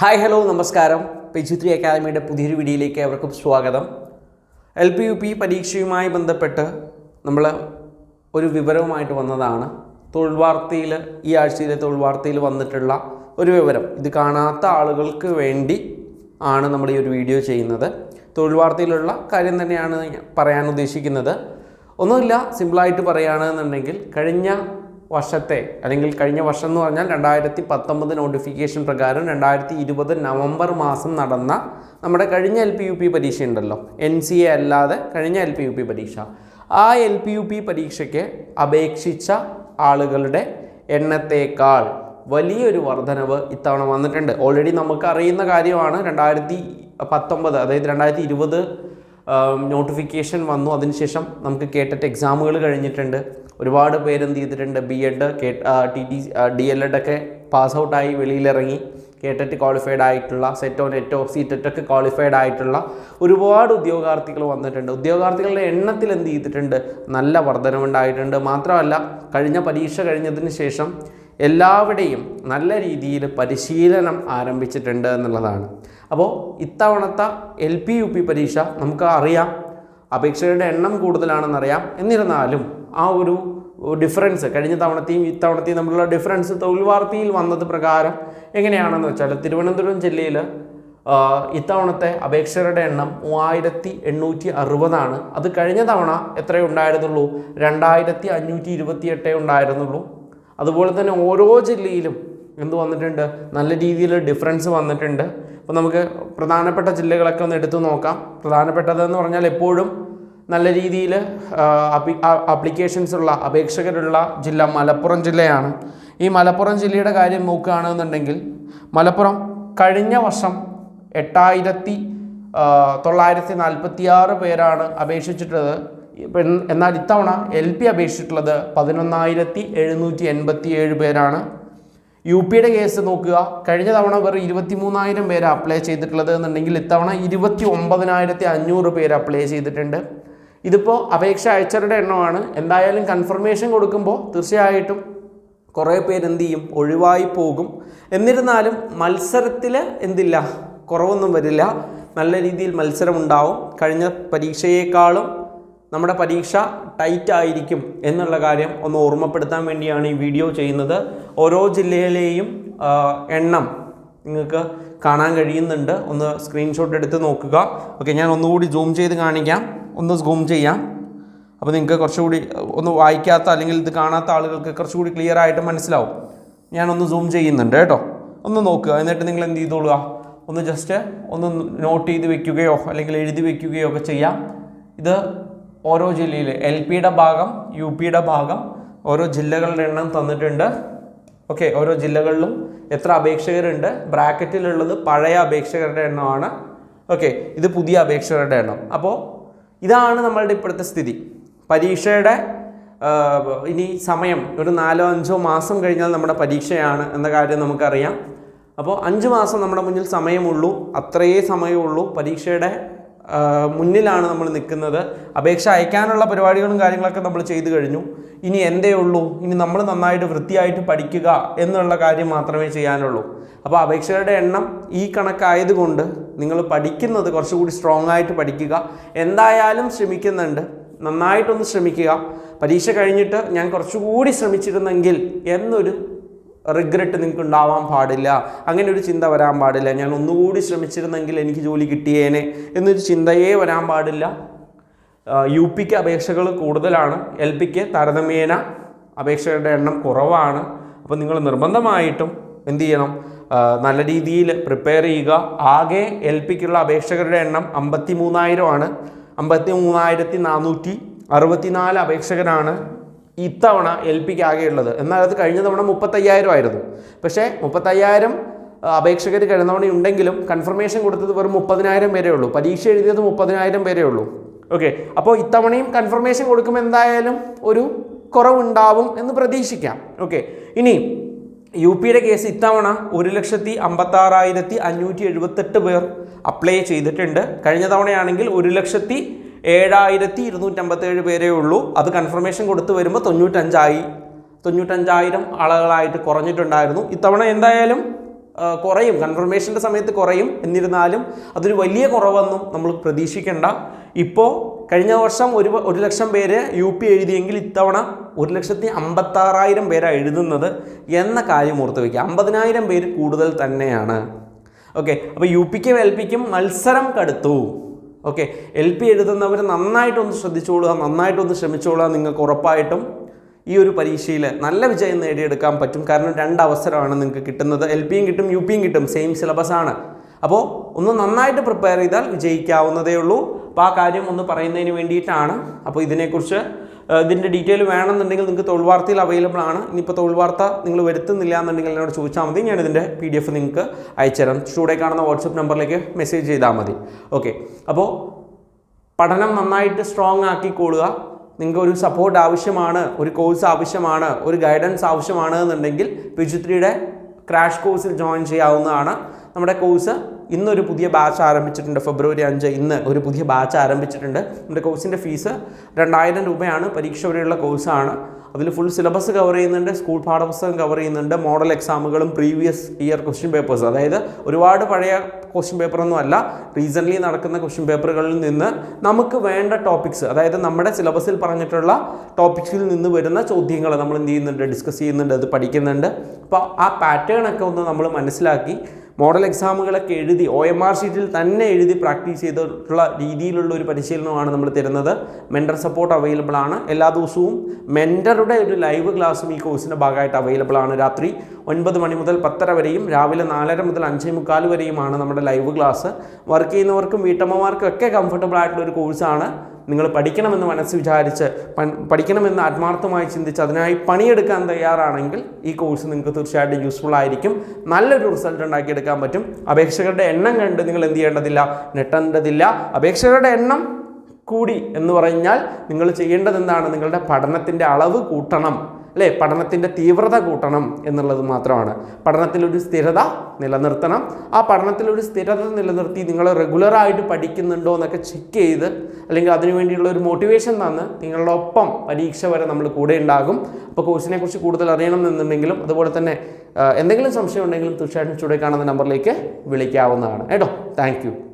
Hi hello നമസ്കാരം. Page three അക്കാദമിയുടെ പുതിയൊരു വീഡിയോയിലേക്ക് അവർക്കും സ്വാഗതം. എൽ പി യു പി പരീക്ഷയുമായി ബന്ധപ്പെട്ട് നമ്മൾ ഒരു വിവരവുമായിട്ട് വന്നതാണ്. തൊഴിൽ വാർത്തയിൽ ഈ ആഴ്ചയിലെ തൊഴിൽ വാർത്തയിൽ വന്നിട്ടുള്ള ഒരു വിവരം. ഇത് കാണാത്ത ആളുകൾക്ക് വേണ്ടി ആണ് നമ്മൾ ഈ ഒരു വീഡിയോ ചെയ്യുന്നത്. തൊഴിൽ വാർത്തയിലുള്ള കാര്യം തന്നെയാണ് പറയാൻ ഉദ്ദേശിക്കുന്നത്. ഒന്നുമില്ല സിമ്പിളായിട്ട് പറയുകയാണെന്നുണ്ടെങ്കിൽ കഴിഞ്ഞ വർഷത്തെ അല്ലെങ്കിൽ കഴിഞ്ഞ വർഷം എന്ന് പറഞ്ഞാൽ രണ്ടായിരത്തി പത്തൊമ്പത് നോട്ടിഫിക്കേഷൻ പ്രകാരം രണ്ടായിരത്തി ഇരുപത് നവംബർ മാസം നടന്ന നമ്മുടെ കഴിഞ്ഞ എൽ പി യു പി പരീക്ഷ ഉണ്ടല്ലോ എൻ സി എ അല്ലാതെ കഴിഞ്ഞ എൽ പി യു പി പരീക്ഷ. ആ എൽ പി യു പി പരീക്ഷയ്ക്ക് അപേക്ഷിച്ച ആളുകളുടെ എണ്ണത്തേക്കാൾ വലിയൊരു വർധനവ് ഇത്തവണ വന്നിട്ടുണ്ട്. ഓൾറെഡി നമുക്ക് അറിയുന്ന കാര്യമാണ് രണ്ടായിരത്തി പത്തൊമ്പത് അതായത് രണ്ടായിരത്തി ഇരുപത് നോട്ടിഫിക്കേഷൻ വന്നു. അതിനുശേഷം നമുക്ക് കേട്ടിട്ട് എക്സാമുകൾ കഴിഞ്ഞിട്ടുണ്ട്. ഒരുപാട് പേരെന്ത് ചെയ്തിട്ടുണ്ട്? B Ed K T T D L Ed ഒക്കെ പാസ് ഔട്ടായി വെളിയിലിറങ്ങി. കേട്ടറ്റ് ക്വാളിഫൈഡ് ആയിട്ടുള്ള സെറ്റോ നെറ്റോ സി ടെറ്റൊക്കെ ക്വാളിഫൈഡ് ആയിട്ടുള്ള ഒരുപാട് ഉദ്യോഗാർത്ഥികൾ വന്നിട്ടുണ്ട്. ഉദ്യോഗാർത്ഥികളുടെ എണ്ണത്തിൽ എന്ത് ചെയ്തിട്ടുണ്ട്? നല്ല വർധനവുണ്ടായിട്ടുണ്ട് മാത്രമല്ല കഴിഞ്ഞ പരീക്ഷ കഴിഞ്ഞതിന് ശേഷം എല്ലാവിടെയും നല്ല രീതിയിൽ പരിശീലനം ആരംഭിച്ചിട്ടുണ്ട് എന്നുള്ളതാണ്. അപ്പോൾ ഇത്തവണത്തെ എൽ പി യു പി പരീക്ഷ നമുക്ക് അറിയാം. അപേക്ഷകരുടെ എണ്ണം കൂടുതലാണെന്നറിയാം. എന്നിരുന്നാലും ആ ഒരു ഡിഫറൻസ് കഴിഞ്ഞ തവണത്തെയും ഇത്തവണത്തെയും തമ്മിലുള്ള ഡിഫറൻസ് തൊഴിൽ വാർത്തയിൽ വന്നത് പ്രകാരം എങ്ങനെയാണെന്ന് വെച്ചാൽ തിരുവനന്തപുരം ജില്ലയിൽ ഇത്തവണത്തെ അപേക്ഷകരുടെ എണ്ണം മൂവായിരത്തി എണ്ണൂറ്റി അറുപതാണ് അത് കഴിഞ്ഞ തവണ എത്രയേ ഉണ്ടായിരുന്നുള്ളൂ? രണ്ടായിരത്തി അഞ്ഞൂറ്റി ഇരുപത്തി എട്ടേ ഉണ്ടായിരുന്നുള്ളൂ. അതുപോലെ തന്നെ ഓരോ ജില്ലയിലും എന്ത് വന്നിട്ടുണ്ട്? നല്ല രീതിയിൽ ഡിഫറൻസ് വന്നിട്ടുണ്ട്. അപ്പോൾ നമുക്ക് പ്രധാനപ്പെട്ട ജില്ലകളൊക്കെ ഒന്ന് എടുത്തു നോക്കാം. പ്രധാനപ്പെട്ടതെന്ന് പറഞ്ഞാൽ എപ്പോഴും നല്ല രീതിയിൽ ആപ്ലിക്കേഷൻസ് ഉള്ള അപേക്ഷകരുള്ള ജില്ല മലപ്പുറം ജില്ലയാണ്. ഈ മലപ്പുറം ജില്ലയുടെ കാര്യം നോക്കുകയാണെന്നുണ്ടെങ്കിൽ മലപ്പുറം കഴിഞ്ഞ വർഷം എട്ടായിരത്തി തൊള്ളായിരത്തി നാൽപ്പത്തി ആറ് പേരാണ് അപേക്ഷിച്ചിട്ടുള്ളത്. എന്നാൽ ഇത്തവണ എൽ പി അപേക്ഷിച്ചിട്ടുള്ളത് പതിനൊന്നായിരത്തി എഴുന്നൂറ്റി എൺപത്തി ഏഴ് പേരാണ്. യു പിയുടെ കേസ് നോക്കുക. കഴിഞ്ഞ തവണ വെറും ഇരുപത്തി മൂന്നായിരം പേര് അപ്ലൈ ചെയ്തിട്ടുള്ളത് എന്നുണ്ടെങ്കിൽ ഇത്തവണ ഇരുപത്തി ഒമ്പതിനായിരത്തി അഞ്ഞൂറ് പേര് അപ്ലൈ ചെയ്തിട്ടുണ്ട്. ഇതിപ്പോൾ അപേക്ഷ അയച്ചവരുടെ എണ്ണമാണ്. എന്തായാലും കൺഫർമേഷൻ കൊടുക്കുമ്പോൾ തീർച്ചയായിട്ടും കുറേ പേര് എന്ത് ചെയ്യും? ഒഴിവായി പോകും. എന്നിരുന്നാലും മത്സരത്തിൽ എന്തില്ല? കുറവൊന്നും വരില്ല. നല്ല രീതിയിൽ മത്സരം ഉണ്ടാവും കഴിഞ്ഞ പരീക്ഷയേക്കാളും നമ്മുടെ പരീക്ഷ ടൈറ്റ് ആയിരിക്കും എന്നുള്ള കാര്യം ഒന്ന് ഓർമ്മപ്പെടുത്താൻ വേണ്ടിയാണ് ഈ വീഡിയോ ചെയ്യുന്നത്. ഓരോ ജില്ലയിലെയും എണ്ണം നിങ്ങൾക്ക് കാണാൻ കഴിയുന്നുണ്ട്. ഒന്ന് സ്ക്രീൻഷോട്ട് എടുത്ത് നോക്കുക. ഓക്കെ ഞാൻ ഒന്നുകൂടി സൂം ചെയ്ത് കാണിക്കാം. ഒന്ന് സൂം ചെയ്യാം. അപ്പോൾ നിങ്ങൾക്ക് കുറച്ചുകൂടി ഒന്ന് വായിക്കാത്ത അല്ലെങ്കിൽ ഇത് കാണാത്ത ആളുകൾക്ക് കുറച്ചുകൂടി ക്ലിയർ ആയിട്ട് മനസ്സിലാവും. ഞാനൊന്ന് സൂം ചെയ്യുന്നുണ്ട് കേട്ടോ. ഒന്ന് നോക്കുക. എന്നിട്ട് നിങ്ങൾ എന്ത് ചെയ്തോളുക? ഒന്ന് ജസ്റ്റ് ഒന്ന് നോട്ട് ചെയ്ത് വെക്കുകയോ അല്ലെങ്കിൽ എഴുതി വെക്കുകയോ ഒക്കെ ചെയ്യാം. ഇത് ഓരോ ജില്ലയിൽ എൽ പിയുടെ ഭാഗം യു പിയുടെ ഭാഗം ഓരോ ജില്ലകളുടെ എണ്ണം തന്നിട്ടുണ്ട്. ഓക്കെ ഓരോ ജില്ലകളിലും എത്ര അപേക്ഷകരുണ്ട്? ബ്രാക്കറ്റിലുള്ളത് പഴയ അപേക്ഷകരുടെ എണ്ണമാണ്. ഓക്കെ ഇത് പുതിയ അപേക്ഷകരുടെ എണ്ണം. അപ്പോൾ ഇതാണ് നമ്മളുടെ ഇപ്പോഴത്തെ സ്ഥിതി. പരീക്ഷയുടെ ഇനി സമയം ഒരു നാലോ അഞ്ചോ മാസം കഴിഞ്ഞാൽ നമ്മുടെ പരീക്ഷയാണ് എന്ന കാര്യം നമുക്കറിയാം. അപ്പോൾ അഞ്ച് മാസം നമ്മുടെ മുന്നിൽ സമയമുള്ളൂ. അത്രയേ സമയമുള്ളൂ പരീക്ഷയുടെ മുന്നിലാണ് നമ്മൾ നിൽക്കുന്നത്. അപേക്ഷ അയക്കാനുള്ള പരിപാടികളും കാര്യങ്ങളൊക്കെ നമ്മൾ ചെയ്തു കഴിഞ്ഞു. ഇനി എന്തേ ഉള്ളൂ? ഇനി നമ്മൾ നന്നായിട്ട് വൃത്തിയായിട്ട് പഠിക്കുക എന്നുള്ള കാര്യം മാത്രമേ ചെയ്യാനുള്ളൂ. അപ്പോൾ അപേക്ഷകളുടെ എണ്ണം ഈ കണക്കായതുകൊണ്ട് നിങ്ങൾ പഠിക്കുന്നത് കുറച്ചുകൂടി സ്ട്രോങ് ആയിട്ട് പഠിക്കുക. എന്തായാലും ശ്രമിക്കുന്നുണ്ട്. നന്നായിട്ടൊന്ന് ശ്രമിക്കുക. പരീക്ഷ കഴിഞ്ഞിട്ട് ഞാൻ കുറച്ചുകൂടി ശ്രമിച്ചിരുന്നെങ്കിൽ എന്നൊരു റിഗ്രറ്റ് നിങ്ങൾക്ക് ഉണ്ടാവാൻ പാടില്ല. അങ്ങനെ ഒരു ചിന്ത വരാൻ പാടില്ല. ഞാൻ ഒന്നുകൂടി ശ്രമിച്ചിരുന്നെങ്കിൽ എനിക്ക് ജോലി കിട്ടിയേനെ എന്നൊരു ചിന്തയേ വരാൻ പാടില്ല. യു പിക്ക് അപേക്ഷകൾ കൂടുതലാണ്. എൽ പിക്ക് താരതമ്യേന അപേക്ഷകളുടെ എണ്ണം കുറവാണ്. അപ്പോൾ നിങ്ങൾ നിർബന്ധമായിട്ടും എന്ത് ചെയ്യണം? നല്ല രീതിയിൽ പ്രിപ്പയർ ചെയ്യുക. ആകെ എൽ പിക്കുള്ള അപേക്ഷകരുടെ എണ്ണം അമ്പത്തി മൂന്നായിരമാണ് അമ്പത്തി മൂന്നായിരത്തി നാനൂറ്റി അറുപത്തിനാല് അപേക്ഷകരാണ്. ഇത്തവണ എൽ പിക്ക് ആകെയുള്ളത് എന്നാൽ അത് കഴിഞ്ഞ തവണ മുപ്പത്തയ്യായിരം ആയിരുന്നു. പക്ഷേ മുപ്പത്തയ്യായിരം അപേക്ഷകർ കഴിഞ്ഞ തവണ ഉണ്ടെങ്കിലും കൺഫർമേഷൻ കൊടുത്തത് വെറും മുപ്പതിനായിരം പേരേ ഉള്ളൂ. പരീക്ഷ എഴുതിയത് മുപ്പതിനായിരം പേരേ ഉള്ളൂ. ഓക്കെ അപ്പോൾ ഇത്തവണയും കൺഫർമേഷൻ കൊടുക്കുമ്പോൾ എന്തായാലും ഒരു കുറവുണ്ടാവും എന്ന് പ്രതീക്ഷിക്കാം. ഓക്കെ ഇനി യു പിയുടെ കേസ് ഇത്തവണ ഒരു ലക്ഷത്തി അമ്പത്താറായിരത്തി അഞ്ഞൂറ്റി എഴുപത്തെട്ട് പേർ അപ്ലൈ ചെയ്തിട്ടുണ്ട്. കഴിഞ്ഞ തവണയാണെങ്കിൽ ഒരു ലക്ഷത്തി ഏഴായിരത്തി ഇരുന്നൂറ്റമ്പത്തേഴ് പേരേ ഉള്ളൂ. അത് കൺഫർമേഷൻ കൊടുത്തു വരുമ്പോൾ തൊണ്ണൂറ്റഞ്ചായി തൊണ്ണൂറ്റഞ്ചായിരം ആളുകളായിട്ട് കുറഞ്ഞിട്ടുണ്ടായിരുന്നു. ഇത്തവണ എന്തായാലും കുറയും. കൺഫർമേഷന്റെ സമയത്ത് കുറയും. എന്നിരുന്നാലും അതൊരു വലിയ കുറവൊന്നും നമ്മൾ പ്രതീക്ഷിക്കേണ്ട. ഇപ്പോൾ കഴിഞ്ഞ വർഷം ഒരു ഒരു ലക്ഷം പേര് യു പി എഴുതിയെങ്കിൽ ഇത്തവണ ഒരു ലക്ഷത്തി അമ്പത്താറായിരം പേരാണ് എഴുതുന്നത് എന്ന കാര്യം ഓർത്ത് വയ്ക്കുക അമ്പതിനായിരം പേര് കൂടുതൽ തന്നെയാണ്. ഓക്കെ. അപ്പോൾ യു പിക്കും എൽ പിക്കും മത്സരം കടുത്തു. ഓക്കെ എൽ പി എഴുതുന്നവർ നന്നായിട്ടൊന്ന് ശ്രദ്ധിച്ചോളുക നന്നായിട്ടൊന്ന് ശ്രമിച്ചോളുക നിങ്ങൾക്ക് ഉറപ്പായിട്ടും ഈ ഒരു പരീക്ഷയിൽ നല്ല വിജയം നേടിയെടുക്കാൻ പറ്റും. കാരണം രണ്ട് അവസരമാണ് നിങ്ങൾക്ക് കിട്ടുന്നത്. എൽ പിയും കിട്ടും യു പിയും കിട്ടും. സെയിം സിലബസ് ആണ്. അപ്പോൾ ഒന്ന് നന്നായിട്ട് പ്രിപ്പയർ ചെയ്താൽ വിജയിക്കാവുന്നതേ ഉള്ളൂ. അപ്പോൾ ആ കാര്യം ഒന്ന് പറയുന്നതിന് വേണ്ടിയിട്ടാണ്. അപ്പോൾ ഇതിനെക്കുറിച്ച് ഇതിന്റെ ഡീറ്റെയിൽ വേണമെന്നുണ്ടെങ്കിൽ നിങ്ങൾക്ക് തൊഴിൽ വാർത്തയിൽ അവൈലബിൾ ആണ്. ഇനിയിപ്പോൾ തൊഴിൽ വാർത്ത നിങ്ങൾ വരുത്തുന്നില്ല എന്നുണ്ടെങ്കിൽ എന്നോട് ചോദിച്ചാൽ മതി. ഞാൻ ഇതിന്റെ പി ഡി എഫ് നിങ്ങൾക്ക് അയച്ചുതരാം ചൂടെ കാണുന്ന വാട്സപ്പ് നമ്പറിലേക്ക് മെസ്സേജ് ചെയ്താൽ മതി. ഓക്കെ അപ്പോൾ പഠനം നന്നായിട്ട് സ്ട്രോങ് ആക്കിക്കൊള്ളുക നിങ്ങൾക്ക് ഒരു സപ്പോർട്ട് ആവശ്യമാണ് ഒരു കോഴ്സ് ആവശ്യമാണ് ഒരു ഗൈഡൻസ് ആവശ്യമാണ് എന്നുണ്ടെങ്കിൽ പിജുത്രിയുടെ ക്രാഷ് കോഴ്സിൽ ജോയിൻ ചെയ്യാവുന്നതാണ്. നമ്മുടെ കോഴ്സ് ഇന്നൊരു പുതിയ ബാച്ച് ആരംഭിച്ചിട്ടുണ്ട്. ഫെബ്രുവരി അഞ്ച് ഇന്ന് ഒരു പുതിയ ബാച്ച് ആരംഭിച്ചിട്ടുണ്ട്. നമ്മുടെ കോഴ്സിന്റെ ഫീസ് രണ്ടായിരം രൂപയാണ്. പരീക്ഷ വരെയുള്ള കോഴ്സാണ് അതിൽ ഫുൾ സിലബസ് കവർ ചെയ്യുന്നുണ്ട്. സ്കൂൾ പാഠപുസ്തകം കവർ ചെയ്യുന്നുണ്ട്. മോഡൽ എക്സാമുകളും പ്രീവിയസ് ഇയർ ക്വസ്റ്റ്യൻ പേപ്പേഴ്സ് അതായത് ഒരുപാട് പഴയ ക്വസ്റ്റ്യൻ പേപ്പറൊന്നും അല്ല. റീസെന്റ്ലി നടക്കുന്ന ക്വസ്റ്റ്യൻ പേപ്പറുകളിൽ നിന്ന് നമുക്ക് വേണ്ട ടോപ്പിക്സ് അതായത് നമ്മുടെ സിലബസിൽ പറഞ്ഞിട്ടുള്ള ടോപ്പിക്സിൽ നിന്ന് വരുന്ന ചോദ്യങ്ങൾ നമ്മൾ എന്ത് ചെയ്യുന്നുണ്ട്? ഡിസ്കസ് ചെയ്യുന്നുണ്ട്. അത് പഠിക്കുന്നുണ്ട്. അപ്പോൾ ആ പാറ്റേൺ ഒക്കെ ഒന്ന് നമ്മൾ മനസ്സിലാക്കി മോഡൽ എക്സാമുകളൊക്കെ എഴുതി ഒ എം ആർ ഷീറ്റിൽ തന്നെ എഴുതി പ്രാക്ടീസ് ചെയ്തിട്ടുള്ള രീതിയിലുള്ള ഒരു പരിശീലനമാണ് നമ്മൾ തരുന്നത്. മെന്റർ സപ്പോർട്ട് അവൈലബിൾ ആണ്. എല്ലാ ദിവസവും മെന്ററുടെ ഒരു ലൈവ് ക്ലാസ്സും ഈ കോഴ്സിന്റെ ഭാഗമായിട്ട് അവൈലബിൾ ആണ് രാത്രി. ഒൻപത് മണി മുതൽ പത്തര വരെയും രാവിലെ നാലര മുതൽ അഞ്ചേ മുക്കാൽ വരെയുമാണ് നമ്മുടെ ലൈവ് ക്ലാസ്. വർക്ക് ചെയ്യുന്നവർക്കും വീട്ടമ്മമാർക്കും ഒക്കെ കംഫർട്ടബിൾ ആയിട്ടുള്ള ഒരു കോഴ്സാണ് നിങ്ങൾ പഠിക്കണമെന്ന് മനസ്സ് വിചാരിച്ച് പഠിക്കണമെന്ന് ആത്മാർത്ഥമായി ചിന്തിച്ച് അതിനായി പണിയെടുക്കാൻ തയ്യാറാണെങ്കിൽ ഈ കോഴ്സ് നിങ്ങൾക്ക് തീർച്ചയായിട്ടും യൂസ്ഫുൾ ആയിരിക്കും. നല്ലൊരു റിസൾട്ട് ഉണ്ടാക്കിയെടുക്കാൻ പറ്റും. അപേക്ഷകരുടെ എണ്ണം കണ്ട് നിങ്ങൾ എന്ത് ചെയ്യേണ്ടതില്ല? നെട്ടേണ്ടതില്ല അപേക്ഷകരുടെ എണ്ണം കൂടി എന്ന് പറഞ്ഞാൽ നിങ്ങൾ ചെയ്യേണ്ടത് എന്താണ് നിങ്ങളുടെ പഠനത്തിന്റെ അളവ് കൂട്ടണം. അല്ലേ? പഠനത്തിന്റെ തീവ്രത കൂട്ടണം എന്നുള്ളത് മാത്രമാണ്. പഠനത്തിലൊരു സ്ഥിരത നിലനിർത്തണം. ആ പഠനത്തിലൊരു സ്ഥിരത നിലനിർത്തി നിങ്ങൾ റെഗുലറായിട്ട് പഠിക്കുന്നുണ്ടോ എന്നൊക്കെ ചെക്ക് ചെയ്ത് അല്ലെങ്കിൽ അതിനു വേണ്ടിയുള്ള ഒരു മോട്ടിവേഷൻ തന്ന് നിങ്ങളുടെ ഒപ്പം പരീക്ഷ വരെ നമ്മൾ കൂടെ ഉണ്ടാകും. അപ്പോൾ കോഴ്സിനെ കുറിച്ച് കൂടുതൽ അറിയണം എന്നുണ്ടെങ്കിലും അതുപോലെ തന്നെ എന്തെങ്കിലും സംശയം ഉണ്ടെങ്കിലും തീർച്ചയായിട്ടും ചൂടെ കാണുന്ന നമ്പറിലേക്ക് വിളിക്കാവുന്നതാണ്. കേട്ടോ? താങ്ക്